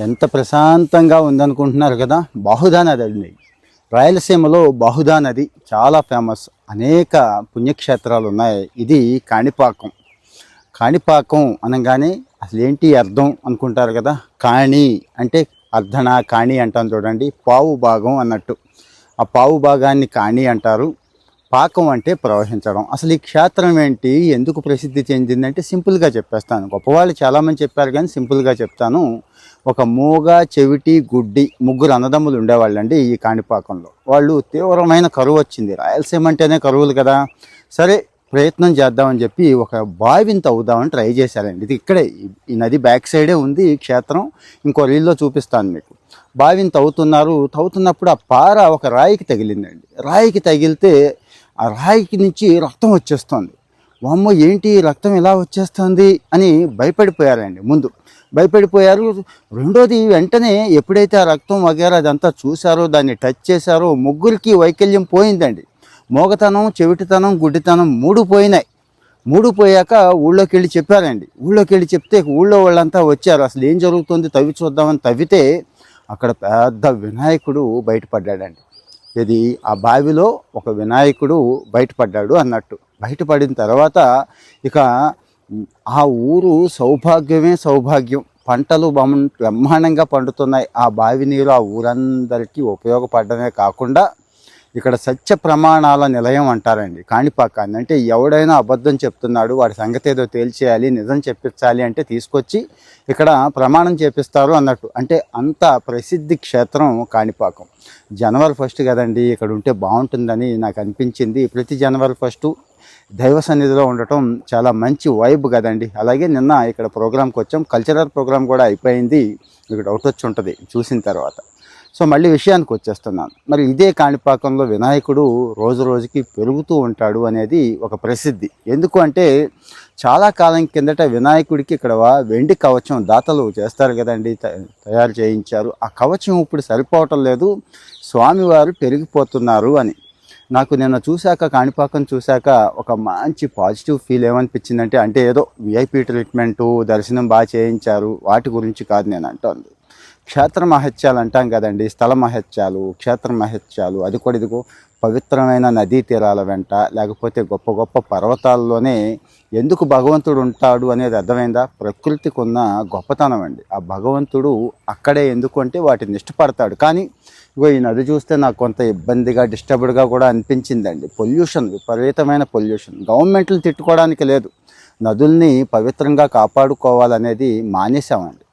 ఎంత ప్రశాంతంగా ఉందనుకుంటున్నారు కదా? బాహుదా నది అండి. రాయలసీమలో బాహుదా నది చాలా ఫేమస్. అనేక పుణ్యక్షేత్రాలు ఉన్నాయి. ఇది కాణిపాకం. కాణిపాకం అనగానే అసలు ఏంటి అర్థం అనుకుంటారు కదా? కాణి అంటే అర్ధన కాణి అంటాం చూడండి. పావు భాగం అన్నట్టు. ఆ పావు భాగాన్ని కాణి అంటారు. పాకం అంటే ప్రవహించడం. అసలు ఈ క్షేత్రం ఏంటి? ఎందుకు ప్రసిద్ధి చెందిందంటే సింపుల్గా చెప్పేస్తాను. గొప్పవాళ్ళు చాలామంది చెప్పారు కానీ సింపుల్గా చెప్తాను. ఒక మూగ చెవిటి గుడ్డి ముగ్గురు అన్నదమ్ములు ఉండేవాళ్ళండి ఈ కాణిపాకంలో. వాళ్ళు తీవ్రమైన కరువు వచ్చింది. రాయలసీమ అంటేనే కరువులు కదా. సరే ప్రయత్నం చేద్దామని చెప్పి ఒక బావిని తవ్వుదామని ట్రై చేశారండి. ఇది ఇక్కడే. ఈ- ఈ నది బ్యాక్ సైడే ఉంది ఈ క్షేత్రం. ఇంకో రీల్లో చూపిస్తాను మీకు. బావిని తవ్వుతున్నారు. తవ్వుతున్నప్పుడు ఆ పార ఒక రాయికి తగిలిందండి. రాయికి తగిలితే ఆ రాయికి నుంచి రక్తం వచ్చేస్తుంది. వామ్మో ఏంటి రక్తం ఎలా వచ్చేస్తుంది అని భయపడిపోయారండి ముందు. భయపడిపోయారు. రెండోది వెంటనే ఎప్పుడైతే ఆ రక్తం వగేరా అదంతా చూశారో దాన్ని టచ్ చేశారో ముగ్గురికి వైకల్యం పోయిందండి. మోగతనం చెవిటితనం గుడ్డితనం మూడు పోయినాయి. మూడు పోయాక ఊళ్ళోకి వెళ్ళి చెప్పారండి. ఊళ్ళోకి వెళ్ళి చెప్తే ఊళ్ళో వాళ్ళంతా వచ్చారు. అసలు ఏం జరుగుతుంది? తవ్వి చూద్దామని తవ్వితే అక్కడ పెద్ద వినాయకుడు బయటపడ్డాడండి. ఇది ఆ బావిలో ఒక వినాయకుడు బయటపడ్డాడు అన్నట్టు. బయటపడిన తర్వాత ఇక ఆ ఊరు సౌభాగ్యమే సౌభాగ్యం. పంటలు బమ్ బ్రహ్మాండంగా పండుతున్నాయి. ఆ బావి నీరు ఆ ఊరందరికీ ఉపయోగపడమే కాకుండా ఇక్కడ సత్య ప్రమాణాల నిలయం అంటారండి. కాణిపాకాన్ని. అంటే ఎవడైనా అబద్ధం చెప్తున్నాడు వాడి సంగతి ఏదో తేల్చేయాలి నిజం చెప్పించాలి అంటే తీసుకొచ్చి ఇక్కడ ప్రమాణం చేపిస్తారు అన్నట్టు. అంటే అంత ప్రసిద్ధి క్షేత్రం కాణిపాకం. జనవరి ఫస్ట్ కదండి ఇక్కడ ఉంటే బాగుంటుందని నాకు అనిపించింది. ప్రతి జనవరి ఫస్టు దైవ సన్నిధిలో ఉండటం చాలా మంచి వైబ్ కదండి. అలాగే నిన్న ఇక్కడ ప్రోగ్రామ్కి వచ్చాం. కల్చరల్ ప్రోగ్రామ్ కూడా అయిపోయింది. మీకు డౌట్ వచ్చి ఉంటుంది చూసిన తర్వాత. సో మళ్ళీ విషయానికి వచ్చేస్తున్నాను. మరి ఇదే కాణిపాకంలో వినాయకుడు రోజు రోజుకి పెరుగుతూ ఉంటాడు అనేది ఒక ప్రసిద్ధి. ఎందుకు అంటే చాలా కాలం కిందట వినాయకుడికి ఇక్కడ వెండి కవచం దాతలు చేస్తారు కదండి తయారు చేయించారు. ఆ కవచం ఇప్పుడు సరిపోవటం లేదు. స్వామివారు పెరిగిపోతున్నారు అని. నాకు నిన్న చూశాక కాణిపాకం చూశాక ఒక మంచి పాజిటివ్ ఫీల్ ఏమనిపించిందంటే అంటే ఏదో విఐపి ట్రీట్మెంటు దర్శనం బాగా చేయించారు. వాటి గురించి కాదు నేను అంటోంది. క్షేత్ర మహత్యాలు అంటాం కదండి. స్థల మహత్యాలు క్షేత్ర మహత్యాలు అది కూడా ఇదిగో పవిత్రమైన నదీ తీరాల వెంట లేకపోతే గొప్ప గొప్ప పర్వతాల్లోనే ఎందుకు భగవంతుడు ఉంటాడు అనేది అర్థమైందా? ప్రకృతికి ఉన్న గొప్పతనం అండి. ఆ భగవంతుడు అక్కడే ఎందుకు అంటే వాటిని ఇష్టపడతాడు. కానీ ఇగో ఈ నది చూస్తే నాకు కొంత ఇబ్బందిగా డిస్టర్బ్డ్గా కూడా అనిపించిందండి. పొల్యూషన్ విపరీతమైన పొల్యూషన్. గవర్నమెంట్లు తిట్టుకోవడానికి లేదు. నదుల్ని పవిత్రంగా కాపాడుకోవాలనేది మానేశామండి.